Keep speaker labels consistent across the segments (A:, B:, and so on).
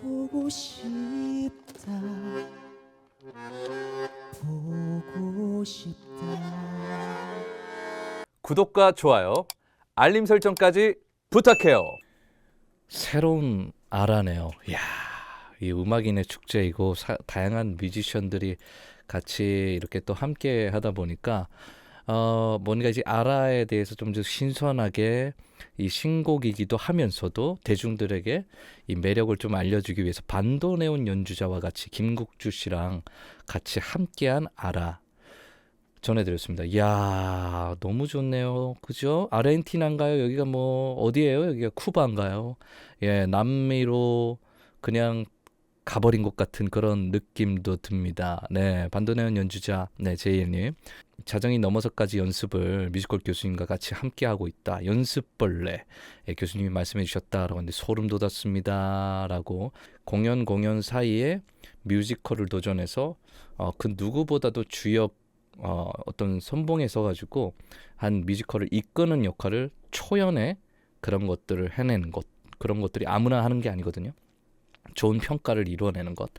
A: 보고 싶다 보고 싶다
B: 구독과 좋아요, 알림 설정까지 부탁해요.
C: 새로운 아라네요. 이야, 이 음악인의 축제이고 사- 다양한 뮤지션들이 같이 이렇게 또 함께 하다 보니까 어 뭔가 이제 아라에 대해서 좀 더 신선하게 이 신곡이기도 하면서도 대중들에게 이 매력을 좀 알려주기 위해서 반도네온 연주자와 같이 김국주 씨랑 같이 함께한 아라 전해드렸습니다. 이야 너무 좋네요. 그죠? 아르헨티나인가요? 여기가 뭐 어디예요? 여기가 쿠바인가요? 예, 남미로 그냥 가버린 것 같은 그런 느낌도 듭니다. 네, 반도네온 연주자, 네, 제이님. 자정이 넘어서까지 연습을 뮤지컬 교수님과 같이 함께 하고 있다. 연습벌레. 예, 교수님이 말씀해 주셨다라고 하는데 소름 돋았습니다라고 공연 공연 사이에 뮤지컬을 도전해서 어, 그 누구보다도 주역 어, 어떤 선봉에 서가지고 한 뮤지컬을 이끄는 역할을 초연에 그런 것들을 해내는 것 그런 것들이 아무나 하는 게 아니거든요. 좋은 평가를 이루어내는 것.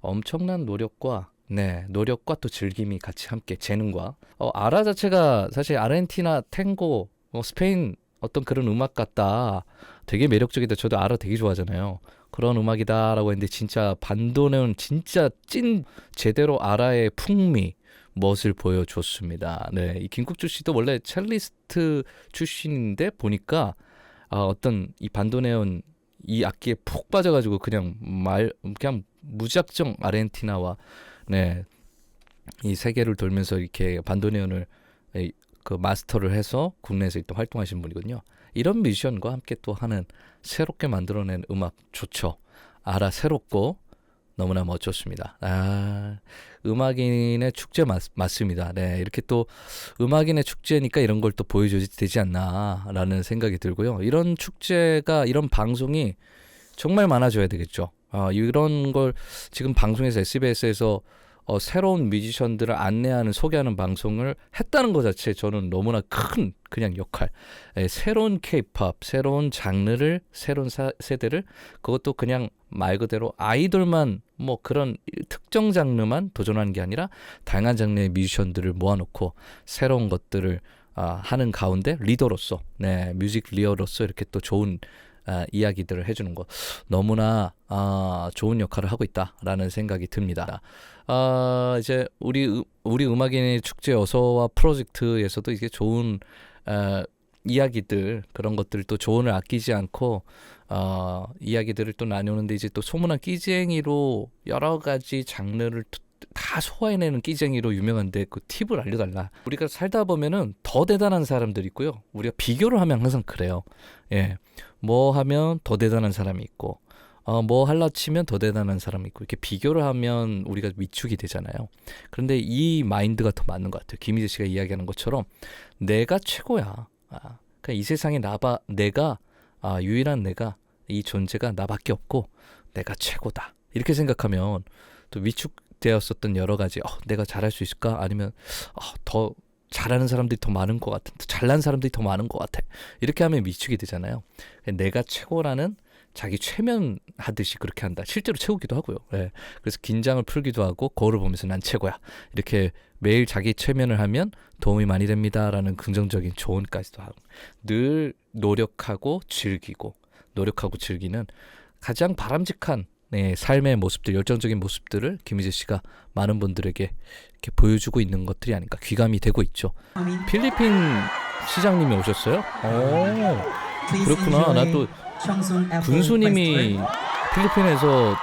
C: 엄청난 노력과 네 노력과 또 즐김이 같이 함께 재능과. 어, 아라 자체가 사실 아르헨티나 탱고 뭐 스페인 어떤 그런 음악 같다. 되게 매력적이다. 저도 아라 되게 좋아하잖아요. 그런 음악이다라고 했는데 진짜 반도는 진짜 찐 제대로 아라의 풍미 멋을 보여줬습니다. 네, 이 김국주 씨도 원래 첼리스트 출신인데 보니까 아, 어떤 이 반도네온 이 악기에 푹 빠져가지고 그냥 말 그냥 무작정 아르헨티나와 네, 이 세계를 돌면서 이렇게 반도네온을 이- 그 마스터를 해서 국내에서 또 활동하신 분이거든요. 이런 뮤지션과 함께 또 하는 새롭게 만들어낸 음악 좋죠. 알아 새롭고 너무나 멋졌습니다. 아, 음악인의 축제 맞, 맞습니다. 네, 이렇게 또 음악인의 축제니까 이런 걸 또 보여줘야 되지 않나라는 생각이 들고요. 이런 축제가 이런 방송이 정말 많아져야 되겠죠. 아, 이런 걸 지금 방송에서 SBS에서 어, 새로운 뮤지션들을 안내하는 소개하는 방송을 했다는 것 자체 저는 너무나 큰 그냥 역할. 예, 새로운 케이팝, 새로운 장르를 새로운 사- 세대를 그것도 그냥 말 그대로 아이돌만 뭐 그런 특정 장르만 도전하는 게 아니라 다양한 장르의 뮤지션들을 모아놓고 새로운 것들을 아, 하는 가운데 리더로서, 네, 뮤직 리더로서 이렇게 또 좋은 아, 이야기들을 해주는 것 너무나 아, 좋은 역할을 하고 있다라는 생각이 듭니다. 아, 이제 우리 음- 우리 음악인의 축제 어서와 프로젝트에서도 이게 좋은 아, 이야기들 그런 것들 또 조언을 아끼지 않고 어, 이야기들을 또 나누는데 이제 또 소문난 끼쟁이로 여러 가지 장르를 또- 다 소화해내는 끼쟁이로 유명한데 그 팁을 알려달라. 우리가 살다 보면은 더 대단한 사람들 있고요. 우리가 비교를 하면 항상 그래요. 예, 뭐 하면 더 대단한 사람이 있고, 어, 뭐 할라 치면 더 대단한 사람이 있고 이렇게 비교를 하면 우리가 위축이 되잖아요. 그런데 이 마인드가 더 맞는 것 같아요. 김희재 씨가 이야기하는 것처럼 내가 최고야. 아, 그냥 이 세상에 나바 내가 아, 유일한 내가 이 존재가 나밖에 없고 내가 최고다. 이렇게 생각하면 또 위축되었었던 여러 가지 어, 내가 잘할 수 있을까? 아니면 어, 더 잘하는 사람들이 더 많은 것 같은, 더 잘난 사람들이 더 많은 것 같아. 이렇게 하면 위축이 되잖아요. 내가 최고라는 자기 최면하듯이 그렇게 한다. 실제로 최고기도 하고요. 예. 그래서 긴장을 풀기도 하고 거울을 보면서 난 최고야. 이렇게 매일 자기 최면을 하면 도움이 많이 됩니다라는 긍정적인 조언까지도 하고 늘 노력하고 즐기고 노력하고 즐기는 가장 바람직한 네, 삶의 모습들, 열정적인 모습들을 김희재 씨가 많은 분들에게 이렇게 보여주고 있는 것들이 아닌가 귀감이 되고 있죠. 필리핀 시장님이 오셨어요? 오, 그렇구나. 나 또 군수님이 필리핀에서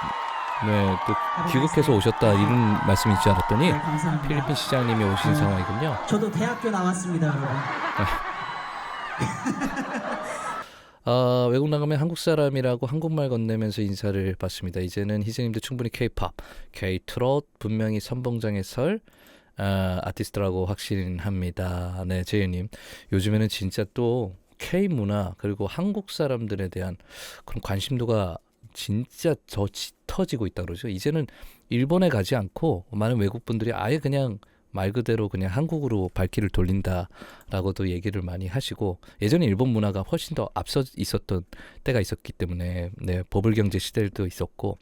C: 네, 또 귀국해서 오셨다 이런 말씀이지 않았더니 필리핀 시장님이 오신 상황이군요.
A: 저도 대학교 나왔습니다 여러분
C: 아, 외국 나가면 한국 사람이라고 한국말 건네면서 인사를 받습니다. 이제는 희재님도 충분히 K-팝, K-트롯 분명히 선봉장의 설 아, 아티스트라고 확신합니다. 네, 재현님. 요즘에는 진짜 또 K 문화 그리고 한국 사람들에 대한 그런 관심도가 진짜 더 짙어지고 있다 그러죠. 이제는 일본에 가지 않고 많은 외국 분들이 아예 그냥 말 그대로 그냥 한국으로 발길을 돌린다라고도 얘기를 많이 하시고 예전에 일본 문화가 훨씬 더 앞서 있었던 때가 있었기 때문에 네 버블 경제 시대도 있었고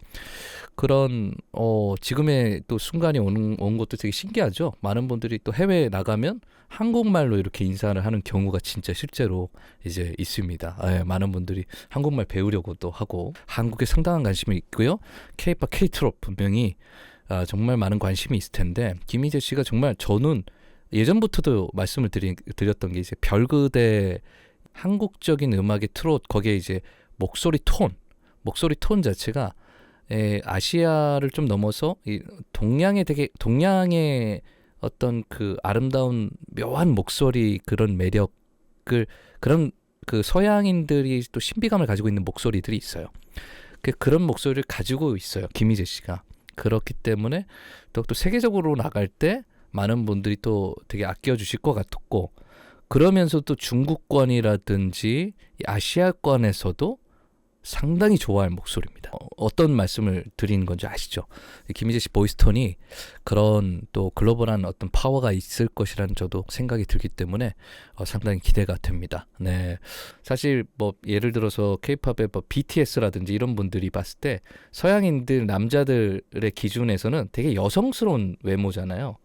C: 그런 어 지금의 또 순간이 오는 온 것도 되게 신기하죠. 많은 분들이 또 해외에 나가면 한국말로 이렇게 인사를 하는 경우가 진짜 실제로 이제 있습니다. 예, 많은 분들이 한국말 배우려고도 하고 한국에 상당한 관심이 있고요. K-팝, K-트롯 분명히 아, 정말 많은 관심이 있을 텐데 김희재 씨가 정말 저는 예전부터도 말씀을 드리, 드렸던 게 이제 별그대 한국적인 음악의 트롯 거기에 이제 목소리 톤 목소리 톤 자체가 에, 아시아를 좀 넘어서 이 동양의 되게 동양의 어떤 그 아름다운 묘한 목소리 그런 매력을 그런 그 서양인들이 또 신비감을 가지고 있는 목소리들이 있어요. 그 그런 목소리를 가지고 있어요. 김희재 씨가. 그렇기 때문에 또, 또 세계적으로 나갈 때 많은 분들이 또 되게 아껴주실 것 같았고 그러면서 또 중국권이라든지 이 아시아권에서도 상당히 좋아할 목소리입니다. 어, 떤 말씀을 드리는 건지 아시죠? 이 김희재 씨 보이스톤이 그런 또 글로벌한 어떤 파워가 있을 것이라는 저도 생각이 들기 때문에 어, 상당히 기대가 됩니다. 네, 사실 뭐 예를 들어서 K-팝의 뭐 BTS라든지 이런 분들이 봤을 때 서양인들 남자들의 기준에서는 되게 여성스러운 외모잖아요.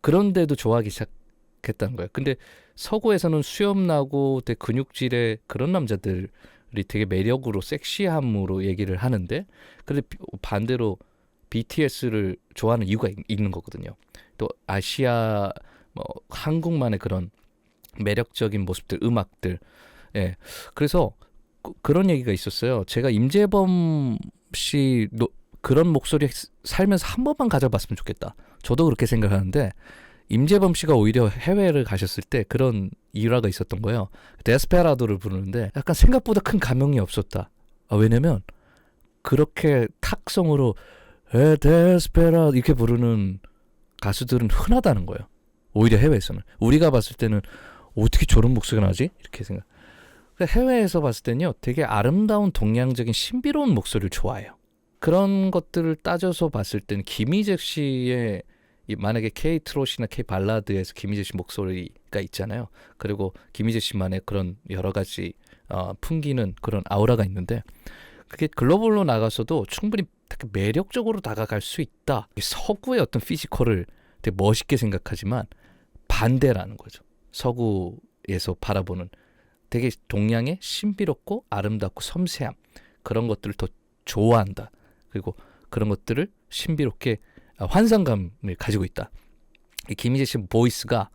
C: 그런데도 좋아하기 시작했다는 거예요. 근데 서구에서는 수염 나고 근육질의 그런 남자들이 되게 매력으로 섹시함으로 얘기를 하는데 근데 비- 반대로 BTS를 좋아하는 이유가 있, 있는 거거든요. 또 아시아 뭐 한국만의 그런 매력적인 모습들, 음악들. 예. 그래서 그, 그런 얘기가 있었어요. 제가 임재범 씨 노, 그런 목소리 살면서 한 번만 가져봤으면 좋겠다. 저도 그렇게 생각하는데 임재범 씨가 오히려 해외를 가셨을 때 그런 일화가 있었던 거예요. 데스페라도를 부르는데 약간 생각보다 큰 감흥이 없었다. 아, 왜냐면 그렇게 탁성으로 에 데스페라 이렇게 부르는 가수들은 흔하다는 거예요. 오히려 해외에서는 우리가 봤을 때는 어떻게 저런 목소리가 나지 이렇게 생각. 근데 해외에서 봤을 때는요, 되게 아름다운 동양적인 신비로운 목소리를 좋아해요. 그런 것들을 따져서 봤을 때는 김희재 씨의 이 만약에 K 트롯이나 K 발라드에서 김희재 씨 목소리가 있잖아요. 그리고 김희재 씨만의 그런 여러 가지 어, 풍기는 그런 아우라가 있는데 그게 글로벌로 나가서도 충분히 되게 매력적으로 다가갈 수 있다. 서구의 어떤 피지컬을 되게 멋있게 생각하지만 반대라는 거죠. 서구에서 바라보는 되게 동양의 신비롭고 아름답고 섬세함 그런 것들을 더 좋아한다. 그리고 그런 것들을 신비롭게 아, 환상감을 가지고 있다. 이 김희재 씨 보이스가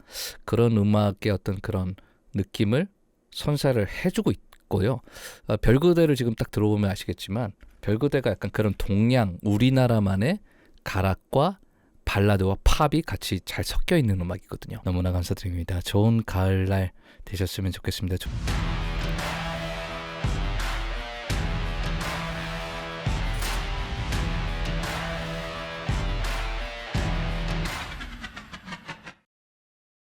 C: 그런 음악의 어떤 그런 느낌을 선사를 해주고 있고요. 아, 별그대를 지금 딱 들어보면 아시겠지만 별그대가 약간 그런 동양 우리나라만의 가락과 발라드와 팝이 같이 잘 섞여 있는 음악이거든요. 너무나 감사드립니다. 좋은 가을날 되셨으면 좋겠습니다. 좀-